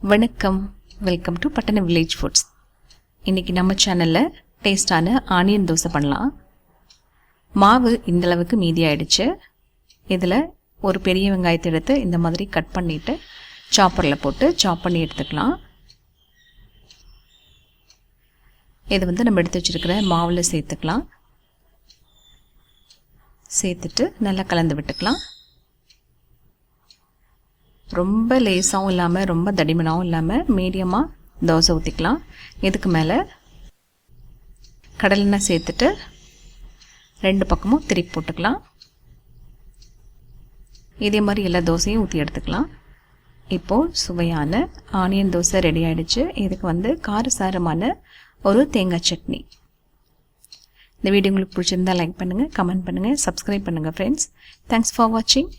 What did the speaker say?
வணக்கம். Welcome to Pattana village foods இன்றைக்கி நம்ம சேனலில் டேஸ்டான ஆனியன் தோசை பண்ணலாம். மாவு இந்தளவுக்கு மீதி ஆயிடுச்சு. இதில் ஒரு பெரிய வெங்காயத்தை எடுத்து இந்த மாதிரி கட் பண்ணிவிட்டு சாப்பரில் போட்டு சாப் பண்ணி எடுத்துக்கலாம். இதை வந்து நம்ம எடுத்து வச்சுருக்கிற மாவில் சேர்த்துக்கலாம். சேர்த்துட்டு நல்லா கலந்து விட்டுக்கலாம். ரொம்ப லேஸாகவும் இல்லாமல் ரொம்ப தடிமனாகவும் இல்லாமல் மீடியமாக தோசை ஊற்றிக்கலாம் இதுக்கு மேலே கடலெண்ணெய் சேர்த்துட்டு ரெண்டு பக்கமும் திருப்பி போட்டுக்கலாம். இதே மாதிரி எல்லா தோசையும் ஊற்றி எடுத்துக்கலாம். இப்போது சுவையான ஆனியன் தோசை ரெடி ஆகிடுச்சு இதுக்கு வந்து காரசாரமான ஒரு தேங்காய் சட்னி. இந்த வீடியோ உங்களுக்கு பிடிச்சிருந்தா லைக் பண்ணுங்கள் கமெண்ட் பண்ணுங்கள் சப்ஸ்கிரைப் பண்ணுங்கள் ஃப்ரெண்ட்ஸ் தேங்க்ஸ் ஃபார் வாட்சிங்